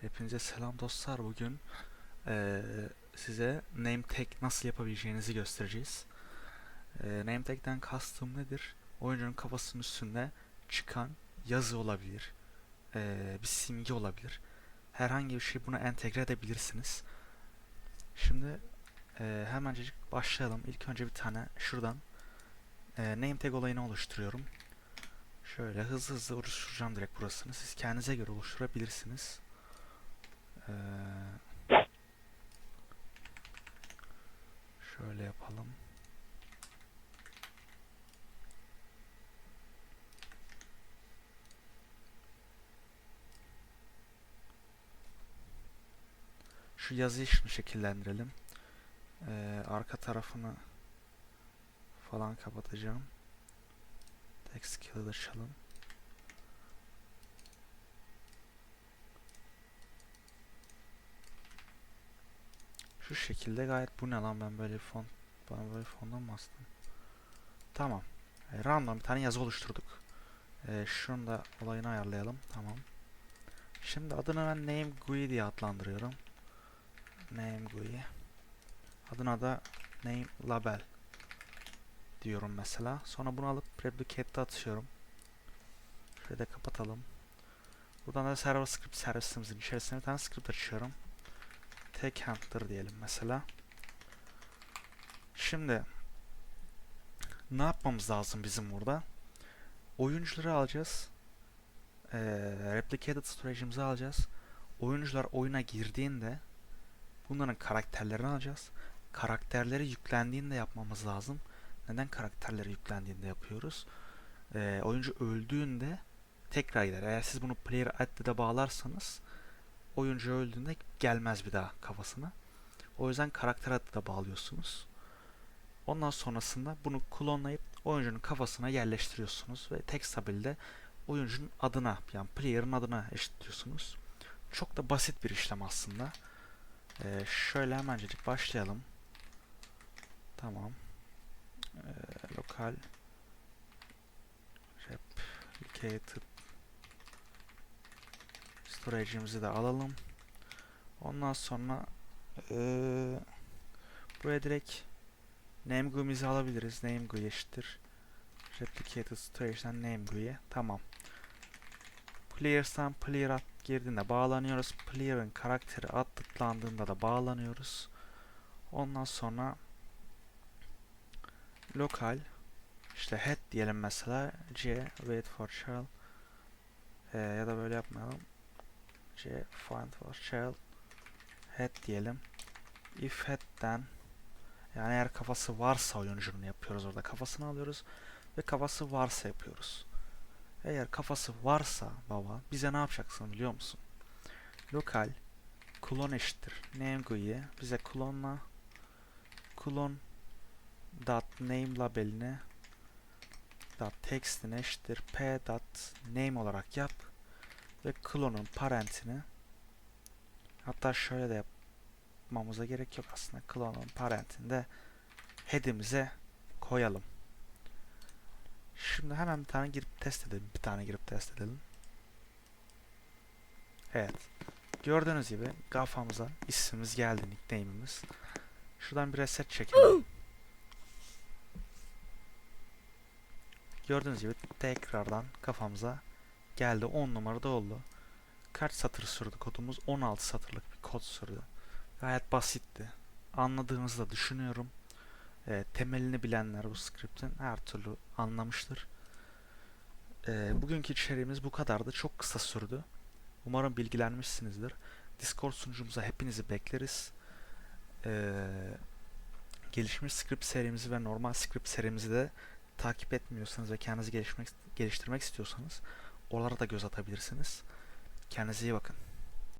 Hepinize selam dostlar. Bugün eee, size name tag nasıl yapabileceğinizi göstereceğiz. Eee name tag'den kastım nedir? Oyuncunun kafasının üstünde çıkan yazı olabilir. eee, bir simge olabilir. Herhangi bir şey buna entegre edebilirsiniz. Şimdi eee hemencecik başlayalım. İlk önce bir tane şuradan eee name tag olayını oluşturuyorum. Şöyle hızlı hızlı oluşturacağım direkt burasını. Siz kendinize göre oluşturabilirsiniz. Ee, şöyle yapalım. Şu yazıyı şimdi şekillendirelim. Ee, arka tarafını falan kapatacağım. Text kill'ı açalım. Şu şekilde gayet bu ne lan ben böyle bir fon bana böyle fondan mı bastım? Tamam. E, random bir tane yazı oluşturduk. E, şunu da olayını ayarlayalım. Tamam. Şimdi adını ben name GUI diye adlandırıyorum. Name GUI. Adına da name label diyorum mesela. Sonra bunu alıp replicate'de atıyorum. Şöyle de kapatalım. Buradan da server script servisimizin içerisine bir tane script açıyorum. Take handler diyelim mesela. Şimdi ne yapmamız lazım bizim burada? Oyuncuları alacağız. Ee, replicated storage'imizi alacağız. Oyuncular oyuna girdiğinde bunların karakterlerini alacağız. Karakterleri yüklendiğinde yapmamız lazım. Neden karakterleri yüklendiğinde yapıyoruz? Ee, oyuncu öldüğünde tekrar gider. Eğer siz bunu player add'e bağlarsanız oyuncu öldüğünde gelmez bir daha kafasına. O yüzden karakter adı da bağlıyorsunuz. Ondan sonrasında bunu klonlayıp oyuncunun kafasına yerleştiriyorsunuz ve tek stabilde oyuncunun adına yani player'ın adına eşitliyorsunuz. Çok da basit bir işlem aslında. Ee, şöyle hemencecik başlayalım. Tamam. Ee, lokal replicated storage'imizi de alalım. Ondan sonra eee buraya direkt name GUI'mizi alabiliriz. Name GUI eşittir. Replicated storage'den name GUI'ye. Tamam. Players'tan player at girdiğinde bağlanıyoruz. Player'ın karakteri ad tıklandığında da bağlanıyoruz. Ondan sonra lokal işte head diyelim mesela c wait for child Ee, ya da böyle yapmayalım c find for child head diyelim. İf head'den yani eğer kafası varsa oyuncunun yapıyoruz orada kafasını alıyoruz ve kafası varsa yapıyoruz. Eğer kafası varsa baba bize ne yapacaksın biliyor musun? Lokal klon eşittir. Name GUI'ye bize klonla klon dot name labelini dot text'ine eşittir. P dot name olarak yap ve klonun parentini hatta şöyle de yapmamıza gerek yok aslında klonun parentini de head'imize koyalım. Şimdi hemen bir tane girip test edelim. Bir tane girip test edelim. Evet. Gördüğünüz gibi kafamıza ismimiz geldi nickname'imiz. Şuradan bir reset çekelim. Gördüğünüz gibi tekrardan kafamıza geldi. 10 numarada oldu. Kaç satır sürdü kodumuz? 16 satırlık bir kod sürdü. Gayet basitti. Anladığınızı da düşünüyorum. E, temelini bilenler bu script'in her türlü anlamıştır. E, bugünkü içeriğimiz bu kadardı. Çok kısa sürdü. Umarım bilgilenmişsinizdir. Discord sunucumuza hepinizi bekleriz. E, gelişmiş script serimizi ve normal script serimizi de takip etmiyorsanız ve kendinizi gelişmek, geliştirmek istiyorsanız oralara da göz atabilirsiniz. Kendinize iyi bakın.